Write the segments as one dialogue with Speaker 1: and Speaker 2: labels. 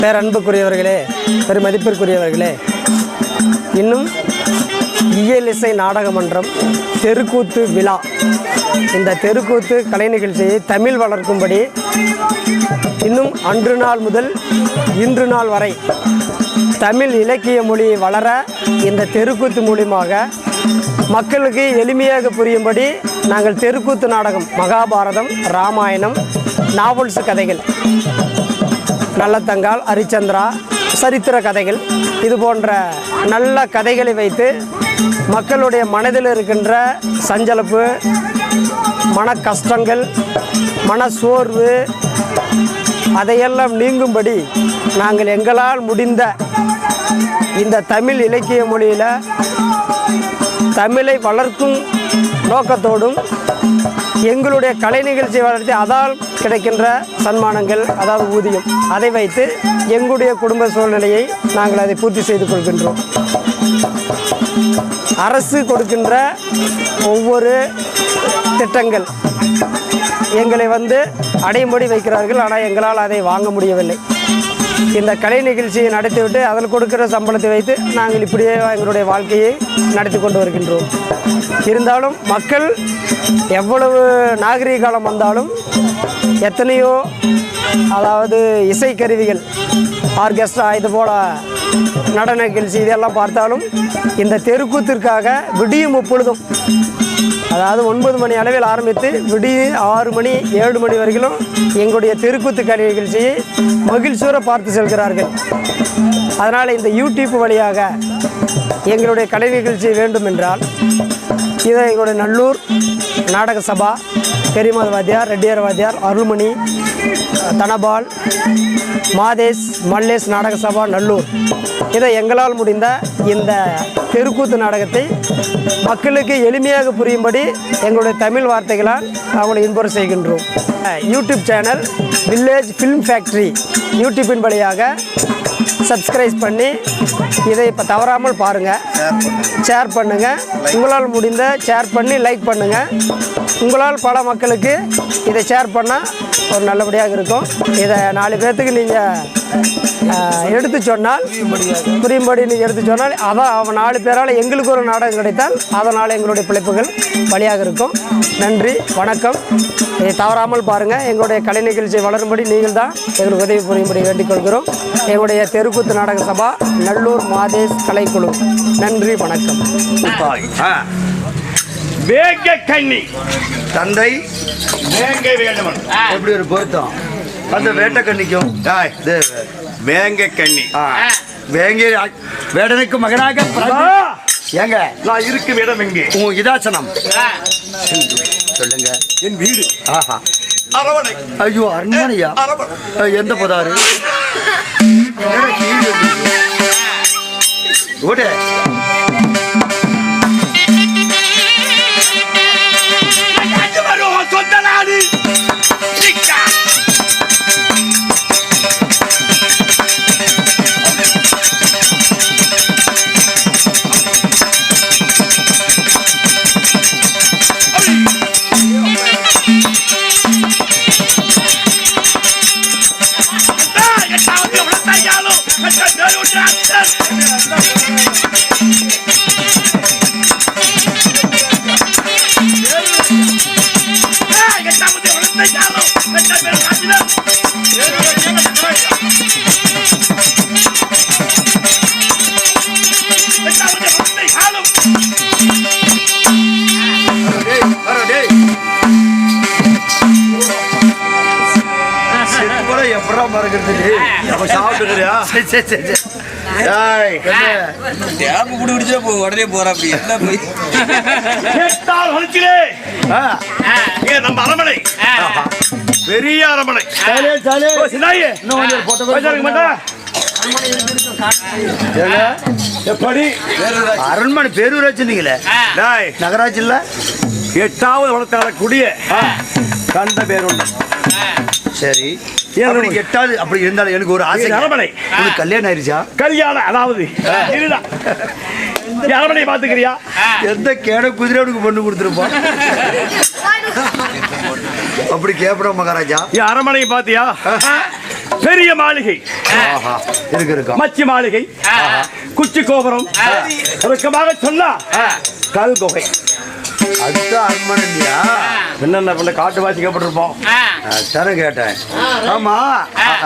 Speaker 1: பேர் பேரன்புக்குரியவர்களே பெருமதிப்பிற்குரியவர்களே இன்னும் இயலிசை நாடக மன்றம் தெருக்கூத்து விழா. இந்த தெருக்கூத்து கலை நிகழ்ச்சியை தமிழ் வளர்க்கும்படி இன்னும் அன்று நாள் முதல் இன்று நாள் வரை தமிழ் இலக்கிய மொழி வளர இந்த தெருக்கூத்து மூலியமாக மக்களுக்கு எளிமையாக புரியும்படி நாங்கள் தெருக்கூத்து நாடகம் மகாபாரதம் ராமாயணம் நாவல்ஸ் கதைகள் நல்லத்தங்கால் ஹரிச்சந்திரா சரித்திர கதைகள். இது போன்ற நல்ல கதைகளை வைத்து மக்களுடைய மனதில் இருக்கின்ற சஞ்சலப்பு மன கஷ்டங்கள் மன சோர்வு அதையெல்லாம் நீங்கும்படி நாங்கள் எங்களால் முடிந்த இந்த தமிழ் இலக்கிய மொழியில் தமிழை வளர்க்கும் நோக்கத்தோடும் எங்களுடைய கலை நிகழ்ச்சி வளர்த்து அதால் கிடைக்கின்ற சன்மானங்கள் அதாவது ஊதியம் அதை வைத்து எங்களுடைய குடும்ப சூழ்நிலையை நாங்கள் அதை பூர்த்தி செய்து கொள்கின்றோம். அரசு கொடுக்கின்ற ஒவ்வொரு திட்டங்கள் எங்களை வந்து அடையும்படி வைக்கிறார்கள் ஆனால் எங்களால் அதை வாங்க முடியவில்லை. இந்த கலை நிகழ்ச்சியை நடத்திவிட்டு அதில் கொடுக்கிற சம்பளத்தை வைத்து நாங்கள் இப்படியே எங்களுடைய வாழ்க்கையை நடத்தி கொண்டு வருகின்றோம். இருந்தாலும் மக்கள் எவ்வளவு நாகரிக காலம் வந்தாலும் எத்தனையோ அதாவது இசைக்கருவிகள் ஆர்கெஸ்ட்ரா இது போல் நடன நிகழ்ச்சி இதெல்லாம் பார்த்தாலும் இந்த தெருக்கூத்திற்காக விடியும் முப்பொழுதும் அதாவது ஒன்பது மணி அளவில் ஆரம்பித்து விடிய ஆறு மணி ஏழு மணி வரைக்கும் எங்களுடைய தெருக்கூத்து கலை நிகழ்ச்சியை மகிழ்ச்சியோர பார்த்து செல்கிறார்கள். அதனால் இந்த யூடியூப் வழியாக எங்களுடைய கலை நிகழ்ச்சி வேண்டும் என்றால் இதை எங்களுடைய நல்லூர் நாடக சபா பெரியமாத வாத்தியார் ரெட்டியார் வாத்தியார் அருள்மணி தனபால் மாதேஷ் மல்லேஷ் நாடக சபா நல்லூர். இதை எங்களால் முடிந்த இந்த தெருக்கூத்து நாடகத்தை மக்களுக்கு எளிமையாக புரியும்படி எங்களுடைய தமிழ் வார்த்தைகளால் அவங்களை இன்புற செய்கின்றோம். YouTube channel village film factory யூடியூப்பின் வழியாக சப்ஸ்கிரைப் பண்ணி இதை இப்போ தவறாமல் பாருங்கள் ஷேர் பண்ணுங்கள் உங்களால் முடிந்த ஷேர் பண்ணி லைக் பண்ணுங்கள் உங்களால் பல மக்களுக்கு இதை ஷேர் பண்ணால் ஒரு நல்லபடியாக இருக்கும். இதை நாலு பேர்த்துக்கு நீங்கள் எடுத்து சொன்னால் புரியும்படி நீங்கள் எடுத்து சொன்னால் அதான் அவன் நாலு பேரால் எங்களுக்கு ஒரு நாடகம் கிடைத்தால் அதனால் எங்களுடைய பிழைப்புகள் வழியாக இருக்கும். நன்றி வணக்கம். இதை தவறாமல் பாருங்கள் எங்களுடைய கலை நிகழ்ச்சி வளரும்படி நீங்கள் தான் எங்களுக்கு உதவி புரியும்படி வேண்டிக் கொள்கிறோம் எங்களுடைய தெருக்கூத்து நாடக சபா நல்லூர் மாதேஷ் கலைக்குழு. நன்றி வணக்கம்.
Speaker 2: ஆ. வேங்க கண்ணி.
Speaker 3: தந்தை.
Speaker 2: வேங்கை வேண்டுமன்
Speaker 3: எப்படி ஒரு பொருத்தம் அந்த வேட்டக்கண்ணிக்கும்
Speaker 2: டாய்
Speaker 3: இது
Speaker 2: வேங்க கண்ணி.
Speaker 3: ஆ, வேங்கை வேடனுக்கு மகனாக ஏங்க?
Speaker 2: நான் இருக்கும் இடம் எங்கே
Speaker 3: உன் இதாசனம் சொல்லுங்க.
Speaker 2: என் வீடு.
Speaker 3: ஆஹா.
Speaker 2: அரவணை.
Speaker 3: ஐயோ அரண்மனையா? எந்த பதாரு? ஓடு.
Speaker 4: குடிச்சா போ உடனே போறா அப்படி. என்ன போய்
Speaker 2: நம்ம அரமனை பெரிய அரமனை எப்படி?
Speaker 3: அரண்மனை பேரூராட்சி நீங்களே
Speaker 2: டாய்
Speaker 3: நகராட்சி இல்ல
Speaker 2: எட்டாவது வளர்த்தால குடிய. கண்ட பேர் ஒண்ணு
Speaker 3: சரி. அப்படி எட்டாவது அப்படி இருந்தாலும் எனக்கு ஒரு ஆசை.
Speaker 2: இது அரண்மனை.
Speaker 3: உனக்கு கல்யாணம் ஆயிருச்சா?
Speaker 2: கல்யாணம் அதாவது இதுதான். நீ அரமனையை பாத்துக்கிறியா
Speaker 3: எந்த கேட குதிரையோடுக்கு பொண்ணு கொடுத்துருப்போம் அப்படி கேப்படா மகாராஜா.
Speaker 2: நீ அரமனையை பாத்தியா பெரிய மாளிகை.
Speaker 3: ஆஹா. இருக்கு? இருக்கும்
Speaker 2: மச்சி மாளிகை. குச்சி கோபுரம். சுருக்கமாக சொன்னா கல் குகை
Speaker 3: அதுதான் அரண்மனை இல்லையா
Speaker 2: என்னென்ன பண்ண காட்டு வாசி கேப்பட்டிருப்போம்
Speaker 3: தானே கேட்டேன். ஆமா.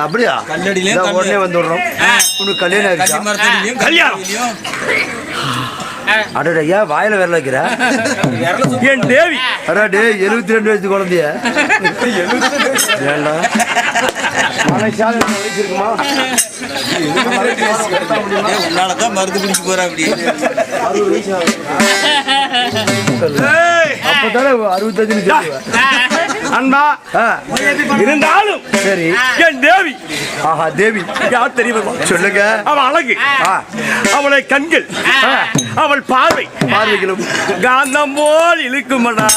Speaker 3: அப்படியா?
Speaker 4: கல்லடியிலே.
Speaker 3: உடனே வந்துடுறோம். உனக்கு கல்யாணம் ஆயிடுச்சா?
Speaker 2: கல்யாணம்.
Speaker 3: அடடா ஏன் வாயில விரல வைக்கிற?
Speaker 2: என் தேவி.
Speaker 3: எழுபத்தி ரெண்டு வயசு குழந்தைய.
Speaker 2: ஏண்டா வயசு இருக்குமா
Speaker 4: மருந்து போறா அப்படி
Speaker 3: அப்பதானே அறுபத்தஞ்சுன்னு சொல்லுவேன்
Speaker 2: அன்பா இருந்தாலும்
Speaker 3: சரி.
Speaker 2: என் தேவி.
Speaker 3: ஆஹா தேவி.
Speaker 2: யார் தெரியுமா?
Speaker 3: சொல்லுங்க.
Speaker 2: அவள் அழகு. அவளை கண்கள். அவள் பார்வை.
Speaker 3: பார்வைகளும்.
Speaker 2: காந்தம் போல் இழுக்குமடா.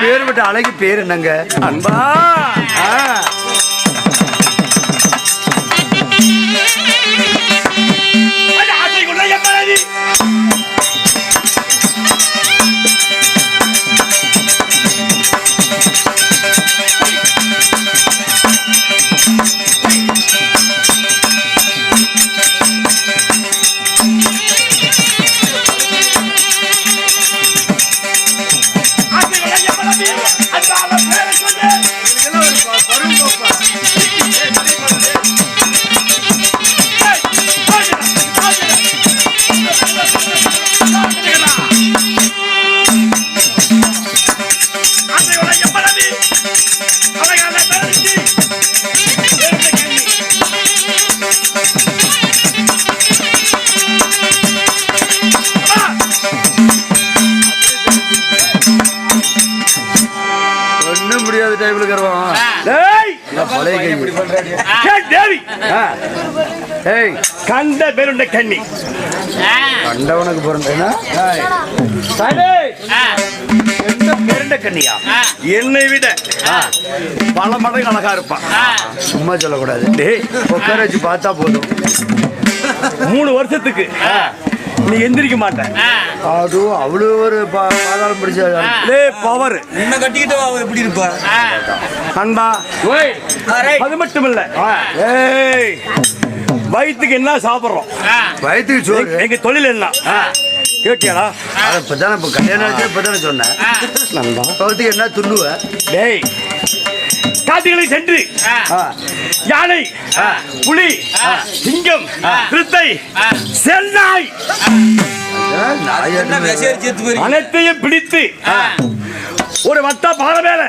Speaker 3: பேர் விட்ட அழகி பேர் என்னங்க?
Speaker 2: அன்பா. ஏய் கண்ட பேருண்ட கண்ணி.
Speaker 3: கண்டவனுக்கு பிறந்தேன்னா
Speaker 2: எந்த பேருண்ட கண்ணியா? என்னை விட பல மடங்கு அழகா இருப்பான்.
Speaker 3: சும்மா சொல்லக்கூடாது.
Speaker 2: டேய்
Speaker 3: உட்கார வச்சு பார்த்தா போதும்.
Speaker 2: மூணு வருஷத்துக்கு நீ எந்திரிக்க மாட்ட.
Speaker 3: அது அவ்வளோ ஒரு பா- பாதாளம் பிடிச்ச
Speaker 2: பவர்
Speaker 4: உன்னை கட்டிக்கிட்டு அவ எப்படி இருப்பா?
Speaker 2: அன்பா அது மட்டும் இல்ல ஏய் வயிற்றுக்கு என்ன சாப்பிடுறோம்?
Speaker 3: வயிற்றுக்கு சோறு.
Speaker 2: எங்க தொழில் என்ன? கேட்டியாடா?
Speaker 3: அதை இப்பதானே இப்போ கல்யாணம் இப்பதானே சொன்னேன்.
Speaker 2: நண்பா
Speaker 3: என்ன துண்ணுவ
Speaker 2: டேய் காட்டுகளை சென்று யானை புலி சிங்கம் திருத்தை சென்னாய் அனைத்தையும் பிடித்து ஒரு வட்ட பாறை மேல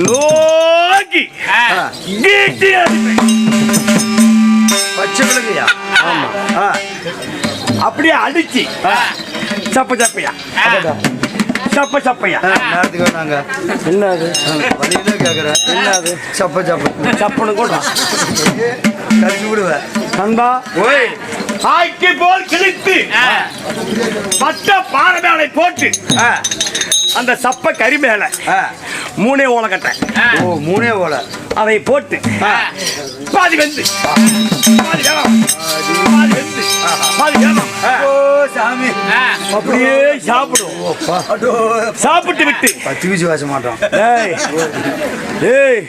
Speaker 2: நோக்கி கீட்டி
Speaker 3: ஆ.
Speaker 2: அப்படியே அடிச்சு சப்ப சப்பையா? சப்ப சப்பையா?
Speaker 3: நேரத்துக்கு வேணாங்க
Speaker 2: என்னது?
Speaker 3: வழியில கேட்குறேன்
Speaker 2: என்னது?
Speaker 3: சப்ப சப்ப.
Speaker 2: சப்பனு கூட.
Speaker 3: கடிச்சு விடுவேன்
Speaker 2: நண்பா?
Speaker 3: ஓய்.
Speaker 2: ஆய்க்கு போல் கிழித்து பட்ட பாறை மேலே போட்டு
Speaker 3: ஆ.
Speaker 2: அந்த சப்ப கறி மேல
Speaker 3: ஆ.
Speaker 2: மூணே ஓலக்கட்டை
Speaker 3: ஓ மூணே போல
Speaker 2: அதை போட்டு. பாதி வெந்து. பாதி வேணும் பாதி வெந்து. பாதி வேணும்
Speaker 3: ஓ சாமி.
Speaker 2: அப்படியே சாப்பிடும் சாப்பிட்டு விட்டு.
Speaker 3: பத்து வீச்சு வாச மாட்டோம்.
Speaker 2: டேய் டேய்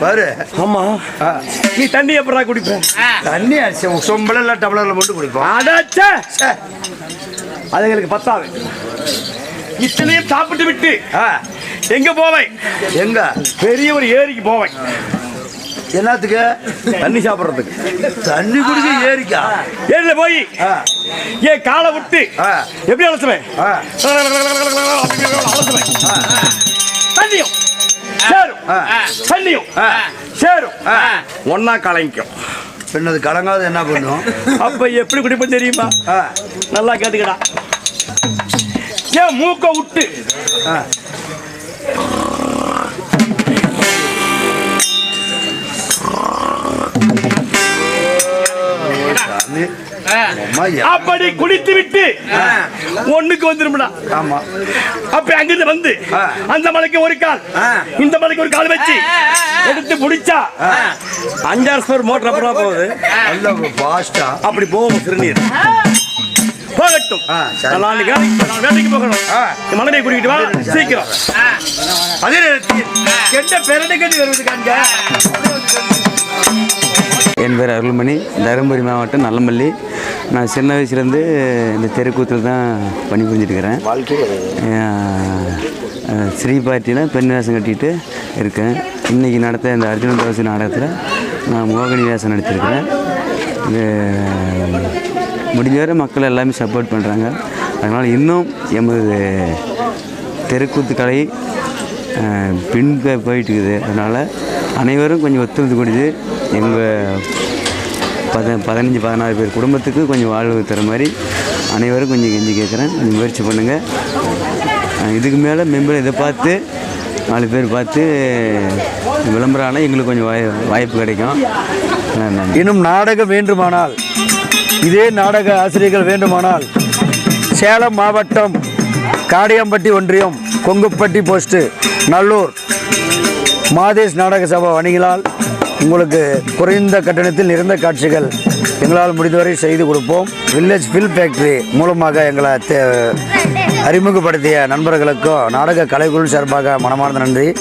Speaker 3: பாரு.
Speaker 2: ஆமா.
Speaker 3: ஆ,
Speaker 2: நீ தண்ணி எப்படா குடிப்ப
Speaker 3: தண்ணி அடிச்சு சொம்பல இல்லை டம்ளர்ல மட்டும் குடிப்போம்.
Speaker 2: அடாச்சே.
Speaker 3: ச்சே.
Speaker 2: அதுங்களுக்கு பத்தாது. இத்தனையும் சாப்பிட்டு விட்டு.
Speaker 3: ஆ,
Speaker 2: எங்க போவேன்?
Speaker 3: எங்க?
Speaker 2: பெரிய ஒரு ஏரிக்கு போவேன்.
Speaker 3: என்னத்துக்கு?
Speaker 2: தண்ணி சாப்பிடுறதுக்கு.
Speaker 3: தண்ணி குடிக்க ஏரிக்கா?
Speaker 2: ஏரியில போய் என் காலை விட்டு எப்படி அலசுவேன்? அலசுவேன் தண்ணியும். சேரும். தண்ணியும். சேரும். ஒன்னா கலங்கிக்கும்
Speaker 3: பின்னது கலங்காத என்ன பண்ணும்?
Speaker 2: அப்ப எப்படி குடிப்பேன் தெரியுமா? நல்லா கேட்டுக்கடா. ஏன் மூக்க விட்டு
Speaker 3: யா-
Speaker 2: அப்படி குடித்து விட்டு ஒண்ணுக்கு வந்துரும்டா.
Speaker 3: ஆமா.
Speaker 2: அப்ப அங்கிருந்து வந்து. அந்த மலைக்கு ஒரு கால். இந்த மலைக்கு ஒரு கால் வச்சு எடுத்து முடிச்சா அஞ்சாறு ஸ்போர் மோட்டர் அப்புறம் போகுது.
Speaker 3: நல்ல பாஸ்டா
Speaker 2: அப்படி போகும் சிறுநீர். போகட்டும். வேலைக்கு போகணும் மனைவியை கூட்டிகிட்டு வா சீக்கிரம். அதே நேரத்தில் கெட்ட பிறனை கட்டி வருவது காண்க.
Speaker 5: என் பேர் அருள்மணி. தருமபுரி மாவட்டம் நல்லமல்லி. நான் சின்ன வயசுலேருந்து இந்த தெருக்கூத்தில் தான் பணிபுரிஞ்சிருக்கிறேன் ஸ்ரீ பார்ட்டியில் பெண் வேஷம் கட்டிட்டு இருக்கேன். இன்றைக்கி நடத்த இந்த அர்ஜுனன் தவசி நாடகத்தில் நான் மோகினி வேஷம் நடிச்சிருக்கிறேன். இது முடிஞ்ச வரை மக்கள் எல்லாமே சப்போர்ட் பண்ணுறாங்க அதனால் இன்னும் எமது தெருக்கூத்து கலை பின் போயிட்டு இருக்குது அதனால் அனைவரும் கொஞ்சம் ஒத்துழைத்து கொடுத்து எங்கள் பத பதினஞ்சு பதினாறு பேர் குடும்பத்துக்கு கொஞ்சம் வாழ்வு தர மாதிரி அனைவரும் கொஞ்சம் கெஞ்சி கேட்குறேன். கொஞ்சம் முயற்சி பண்ணுங்கள் இதுக்கு மேலே மெம்பர் இதை பார்த்து நாலு பேர் பார்த்து விளம்பரம் ஆனால் எங்களுக்கு கொஞ்சம் வாய் வாய்ப்பு கிடைக்கும்.
Speaker 3: இன்னும் நாடகம் வேண்டுமானால் இதே நாடக ஆசிரியர்கள் வேண்டுமானால் சேலம் மாவட்டம் காடியம்பட்டி ஒன்றியம் கொங்குப்பட்டி போஸ்ட்டு நல்லூர். மாதேஷ் நாடக சபா வணிகளால் உங்களுக்கு குறைந்த கட்டணத்தில் நிறைந்த காட்சிகள் எங்களால் முடிந்தவரை செய்து கொடுப்போம். வில்லேஜ் ஃபில் ஃபேக்ட்ரி மூலமாக எங்களை தே- அறிமுகப்படுத்திய நண்பர்களுக்கும் நாடக கலைக்குழு சார்பாக மனமார்ந்த நன்றி.